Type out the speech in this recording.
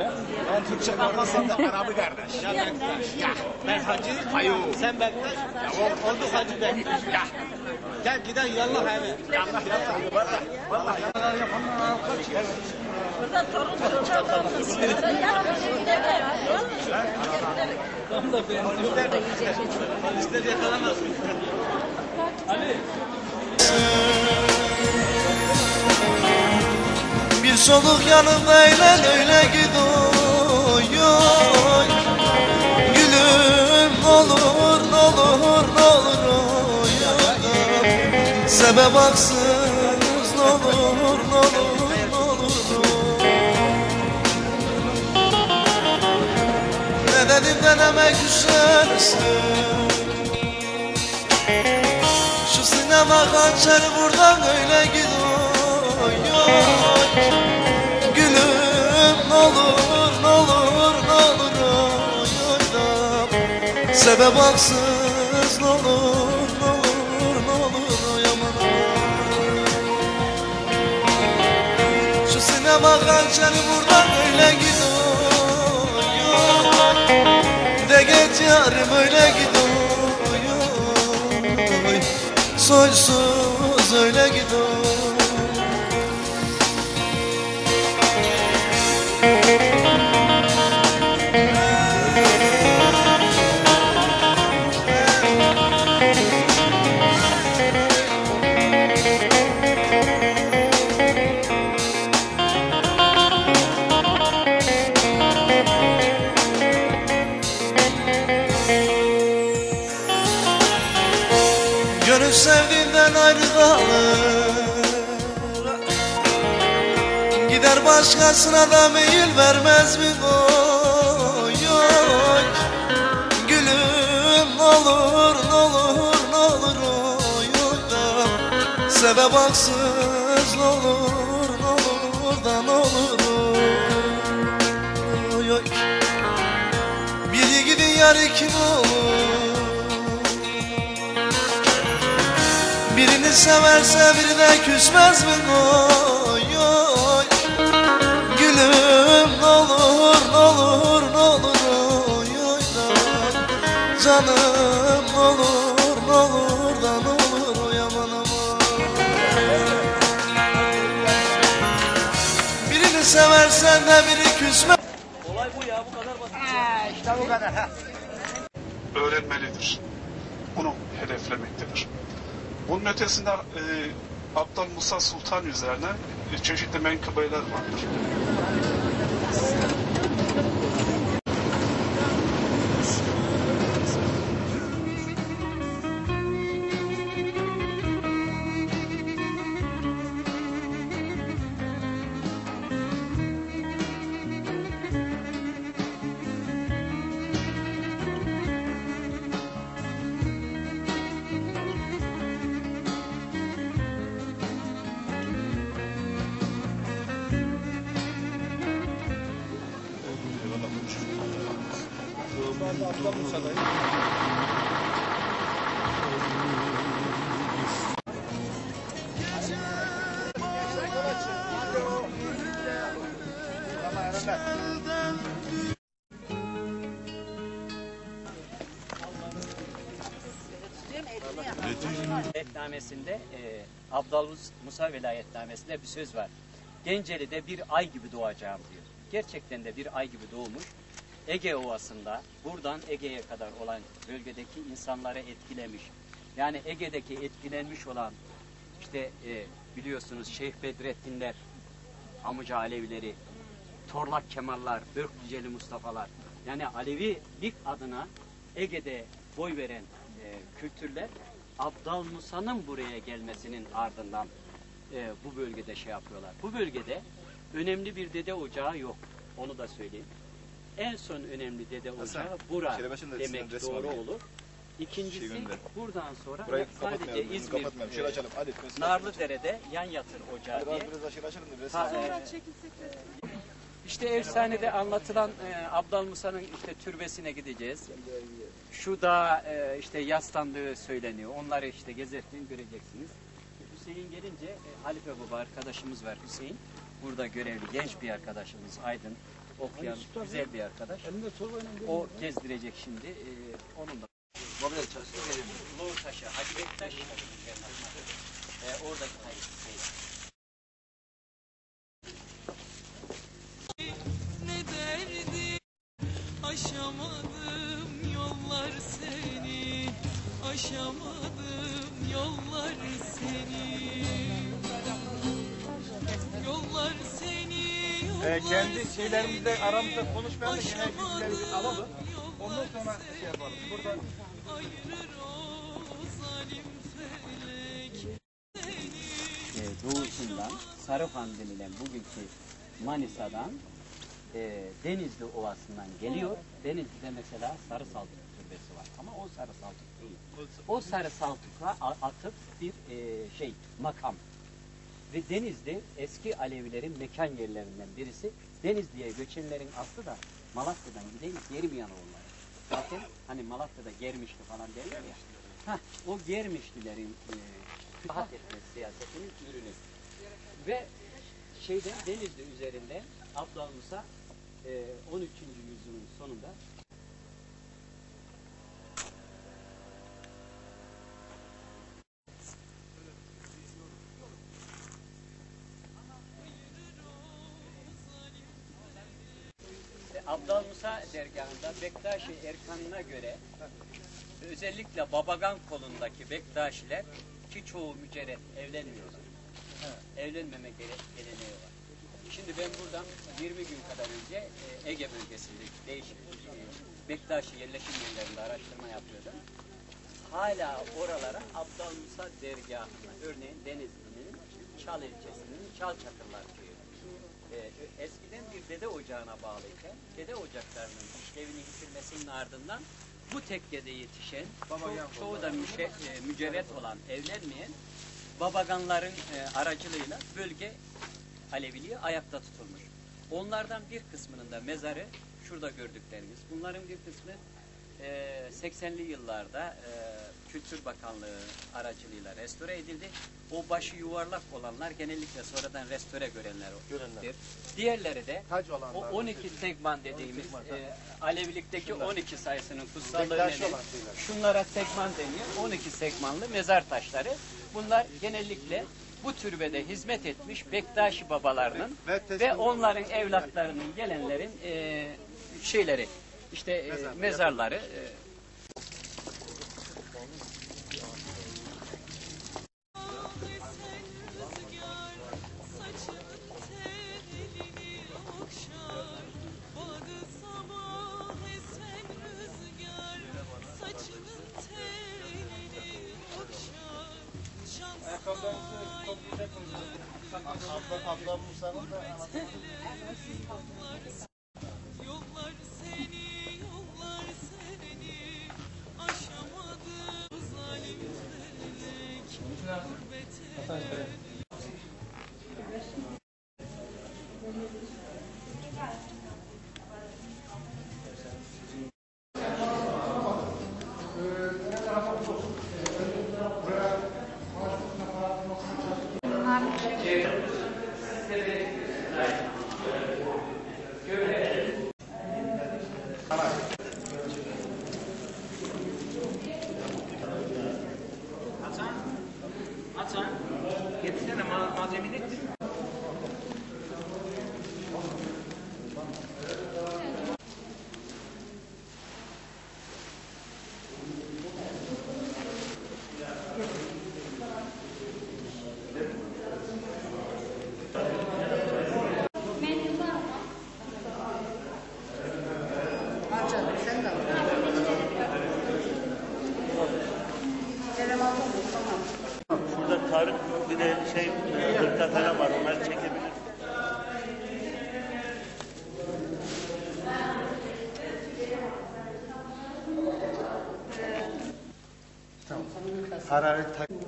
Ben Türkçe kalmasam da Arabı kardeş. Ya Bektaş. Ya. Ben Hacı. Hayır. Sen Bektaş. Ya ol- oldu Hacı Bektaş. Ya. Gel gidelim yallah eve. Yallah yallah. Vallahi. Vallahi. Burada torun çocuğa kalmasın. Polisler yakalamaz. Bir soluk yanımda eyle öyle gidiyor. Gülüm olur olur olur oy. Sebep haksız olur olur olur dedim denemek düşersin Şu sinema hançeri buradan öyle gidiyor olur ne olur ne olur oy, oy. Sebep haksız ne olur ne olur ne olur oy, aman Şu sinema hançeri buradan öyle gidiyor. De geç yarım öyle gidiyor. Soysuz öyle gidiyor Gönül sevdiğinden ayrı kalır Gider başkasına da meyil vermez mi oy Sebep haksız ne olur ne olur da ne olur. Oy oy. Biri gidin yarı kim olur? Birini severse biri de küsmez mi oy seversen de biri küsmez İşte bu kadar. Ha. öğrenmelidir. Bunu hedeflemektedir. Bunun ötesinde e, Abdal Musa Sultan üzerine e, çeşitli menkıbeler vardır. Velayetnamesinde e, Abdal Musa velayetnamesinde bir söz var. Genceli'de bir ay gibi doğacağım diyor. Gerçekten de bir ay gibi doğmuş. Ege Ovası'nda buradan Ege'ye kadar olan bölgedeki insanları etkilemiş. Yani Ege'deki etkilenmiş olan işte e, biliyorsunuz Şeyh Bedrettinler, Amuca Alevileri, Torlak Kemallar, Börklüceli Mustafa'lar. Yani Alevilik adına Ege'de boy veren e, kültürler Abdal Musa'nın buraya gelmesinin ardından e, bu bölgede şey yapıyorlar. Bu bölgede önemli bir dede ocağı yok. Onu da söyleyeyim. En son önemli dede ocağı bura demek doğru alayım. olur. İkincisi Şey gönder. buradan sonra Burayı sadece kapatmayalım. İzmir kapatmayalım. Şöyle e, açalım. Hadi. Narlıdere'de yan yatır ocağı Hadi diye. biraz biraz aşağı açalım. da Biraz Ha, e, İşte efsanede anlatılan e, Abdal Musa'nın işte türbesine gideceğiz. Şu da e, işte yaslandığı söyleniyor. Onları işte gezerken göreceksiniz. Hüseyin gelince e, Halife Baba arkadaşımız var Hüseyin. Burada görevli genç bir arkadaşımız Aydın. Okuyan güzel bir arkadaş. O gezdirecek şimdi. Ee, onun da Mobilya verelim. Lor taşı, Hacı Bektaş ee, oradaki hayır. hayır. ne derdi Aşamadım yollar seni Aşamadım yollar seni Ee, kendi şeylerimizde aramızda konuşmayalım da genel Aşamadım bilgileri alalım. Ondan sonra şey yapalım. Burada Ayırır o zalim felek e, doğusundan Sarıhan denilen bugünkü Manisa'dan e, Denizli Ovası'ndan geliyor. Denizli'de mesela Sarı Saltuk türbesi var ama o Sarı Saltuk değil. O Sarı Saltuk'a atıp bir e, şey makam. Ve Denizli eski Alevilerin mekan yerlerinden birisi. Denizli'ye göçenlerin aslı da Malatya'dan gideyim Germiyan oğulları. Zaten hani Malatya'da Germişli falan derler ya. Hah, o Germişlilerin e, rahat etme siyasetinin ürünü. Ve şeyden Denizli üzerinden Abdal Musa e, 13. yüzyılın sonunda Abdal Musa dergahında Bektaşi Erkan'ına göre özellikle Babagan kolundaki Bektaşiler ki çoğu mücerret evlenmiyorlar. Evlenmeme gere- geleneği var. Şimdi ben buradan 20 gün kadar önce e, Ege bölgesindeki değişik e, Bektaşi yerleşim yerlerinde araştırma yapıyordum. Hala oralara Abdal Musa dergahına, örneğin Denizli'nin Çal ilçesinin Çal Çakırlar köyü. Ee, eskiden bir dede ocağına bağlıyken dede ocaklarının işlevini yitirmesinin ardından bu tekkede yetişen ço- çoğu da müşe, e, mücerret olan evlenmeyen babaganların e, aracılığıyla bölge Aleviliği ayakta tutulmuş. Onlardan bir kısmının da mezarı şurada gördüklerimiz. Bunların bir kısmı e, 80'li yıllarda e, Kültür Bakanlığı aracılığıyla restore edildi. O başı yuvarlak olanlar genellikle sonradan restore görenler Görenler. Diğerleri de Tac o olanlar. 12 segman dediğimiz e, Alevilikteki 12 sayısının kutsallığı olan şeyler. şunlara segman deniyor. 12 segmanlı mezar taşları. Bunlar genellikle bu türbede hizmet etmiş Bektaşi babalarının Ve ve, teslim- onların evlatlarının gelenlerin e, şeyleri işte e, Mezar. mezarları e, esen rüzgar saçının telini okşar Şanslar Abla Musa'nın da Yollar Getirsene 貼ら